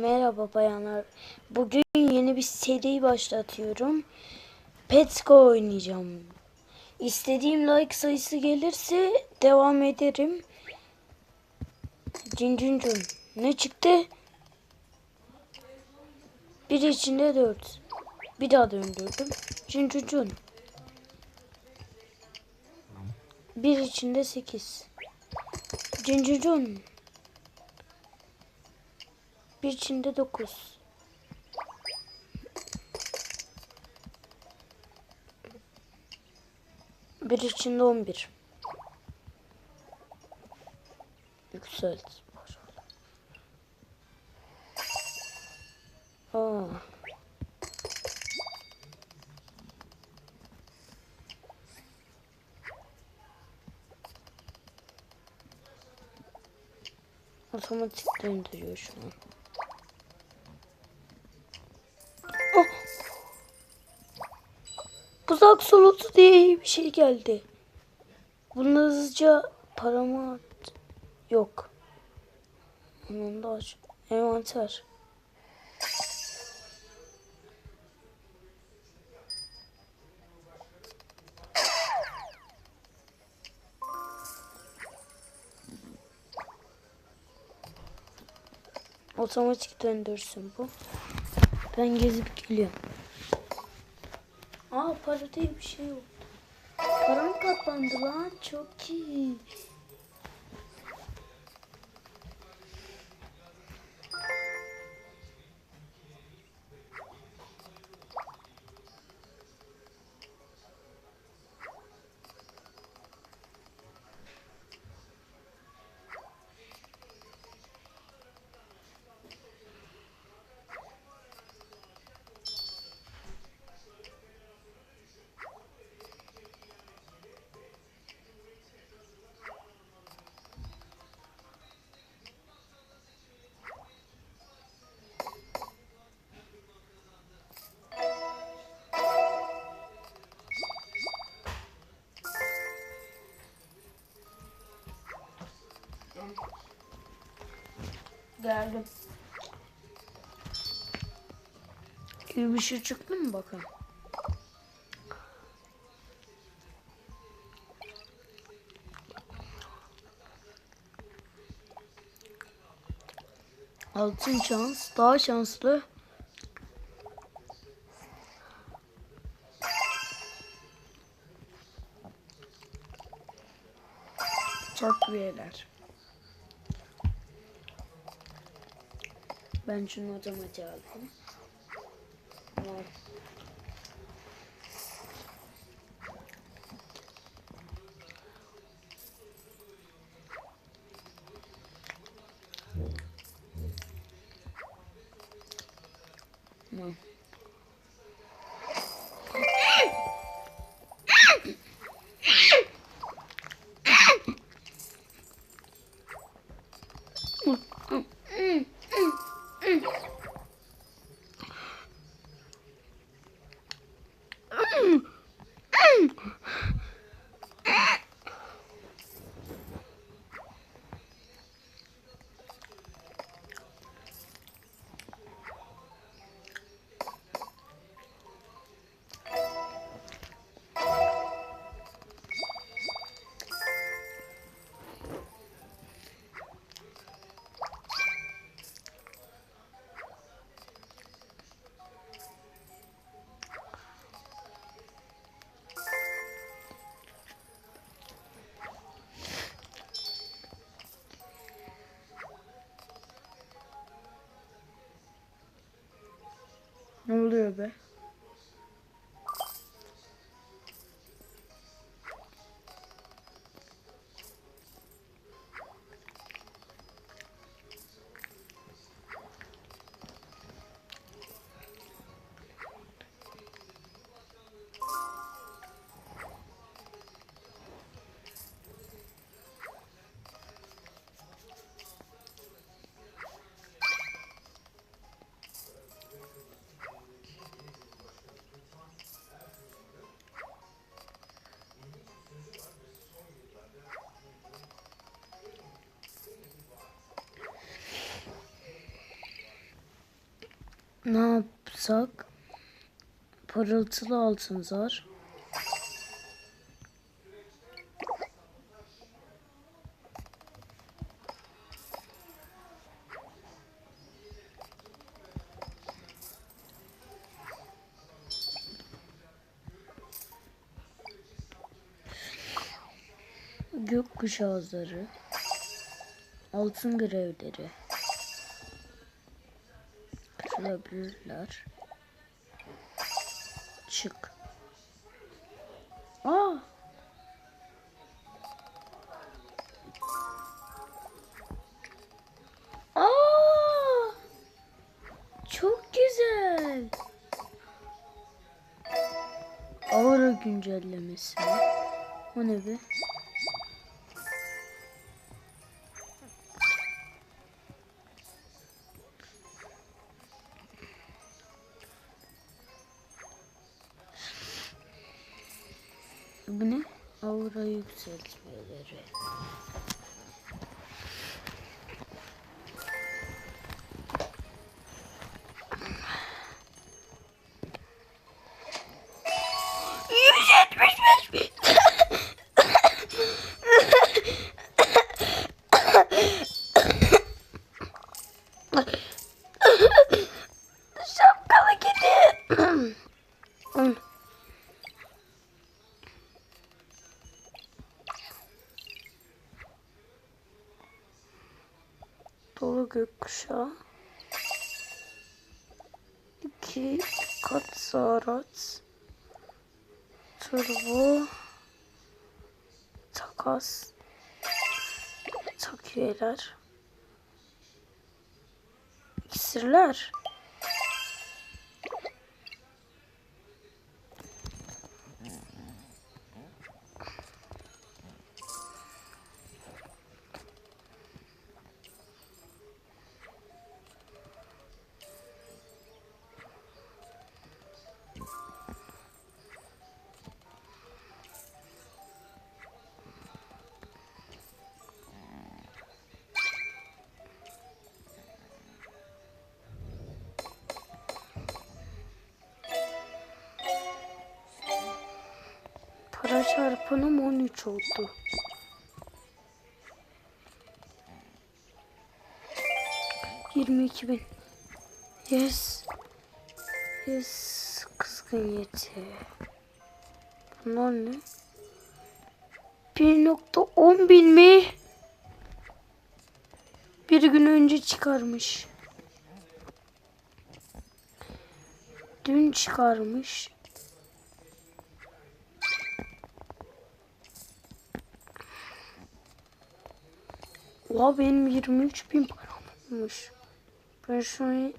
Merhaba bayanlar. Bugün yeni bir seri başlatıyorum. Pets Go oynayacağım. İstediğim like sayısı gelirse devam ederim. Cin cin cin. Ne çıktı? Bir içinde dört. Bir daha döndürdüm. Cin cin cin. Bir içinde sekiz. Cin cin cin. Bir içinde dokuz. Bir içinde on bir. Yükselt. Aa. Otomatik döndürüyor şu an. Buzak solutu diye bir şey geldi. Bunu hızlıca paramı at. Yok. Onun da aç. Envanter. Otomatik döndürsün bu. Ben gezip geliyorum. Aa para diye bir şey yok. Param katlandı lan çok iyi. Geldim. İyi bir şey çıktı mı bakın. Altın şans, daha şanslı. Takviyeler. Ben şunu otomatik alayım. Al. Ne oluyor be? Ne yapsak? Parıltılı altın zar. Gökkuşağı zarı. Altın grevleri. Kırılabilirler. Çık. Aa. Aa. Çok güzel. Aura güncellemesi. O ne be? Aura yükseltmeleri. 2 Katsarat Turbo Takas Takviyeler İksirler. Para çarpanım 13 oldu. Yirmi iki bin. Yes. Yes. Kızgın yeti. Bunlar ne? 1.10 bin mi? Bir gün önce çıkarmış. Dün çıkarmış. Oha benim 23 bin param olmuş. Ben şu an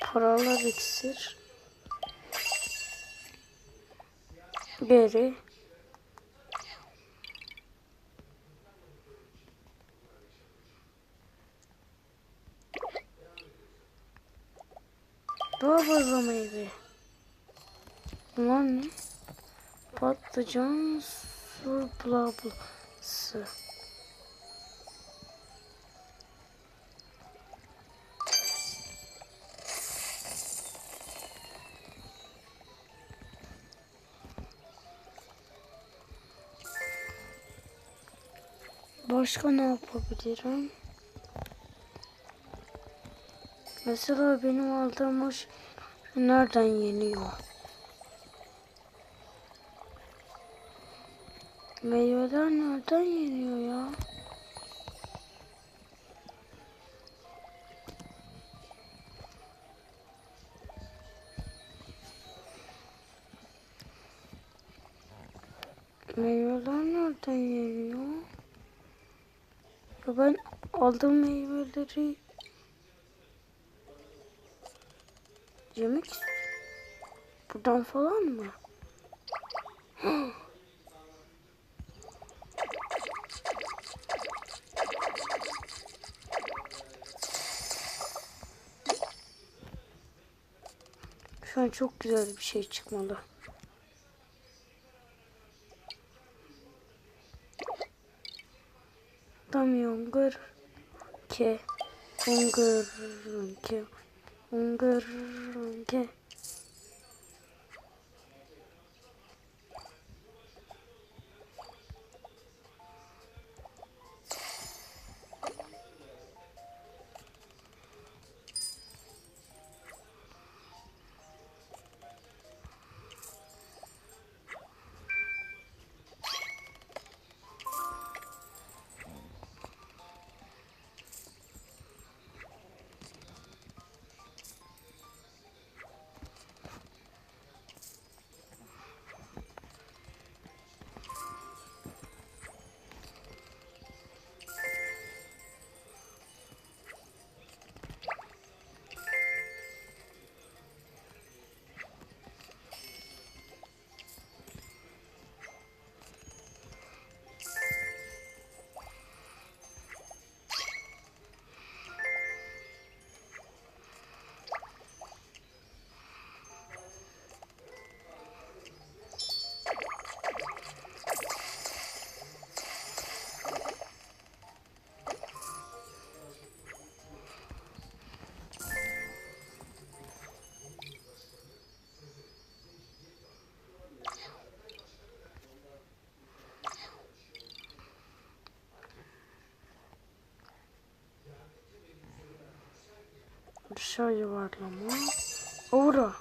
paralar iksir. Geri. Daha fazla meyve. Bunlar ne? Patlıcan, su, bla Başka ne yapabilirim? Mesela benim aldığım o nereden yeniyor? Meyveler nereden yeniyor ya? Meyveler nereden yeniyor? Ben aldığım meyveleri yemek Buradan falan mı? Şu an çok güzel bir şey çıkmalı. 이렇게 옹그르르 이렇게 옹그르르 이렇게 Aşağı yuvarlama. Uğra.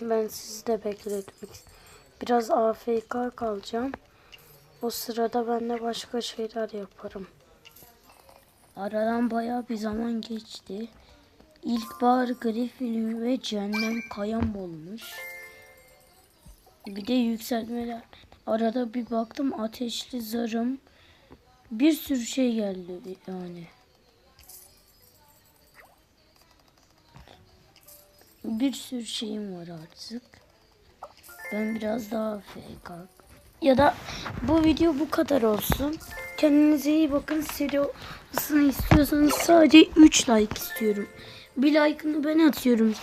Ben sizi de bekledim. Biraz AFK kalacağım. O sırada ben de başka şeyler yaparım. Aradan bayağı bir zaman geçti. İlkbahar Griffin ve Cehennem Kayam olmuş. Bir de yükseltmeler. Arada bir baktım ateşli zarım. Bir sürü şey geldi yani. Bir sürü şeyim var artık. Ben biraz daha FK. Ya da bu video bu kadar olsun. Kendinize iyi bakın. Seriosunu istiyorsanız sadece 3 like istiyorum. Bir like'ını ben atıyorum.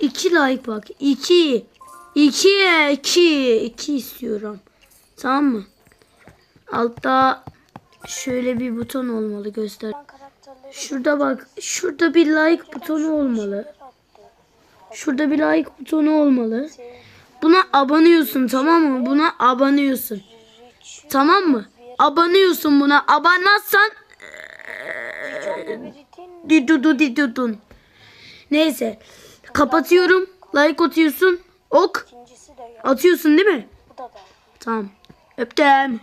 2 like bak. 2. 2 2 2 istiyorum. Tamam mı? Altta şöyle bir buton olmalı göster. Şurada bak. Şurada bir like butonu olmalı. Şurada bir like butonu olmalı. Buna abanıyorsun tamam mı? Buna abanıyorsun. Tamam mı? Abanıyorsun buna. Abanmazsan didudu didudun. Neyse. Kapatıyorum. Like atıyorsun. Ok. Atıyorsun değil mi? Tamam. Öptüm.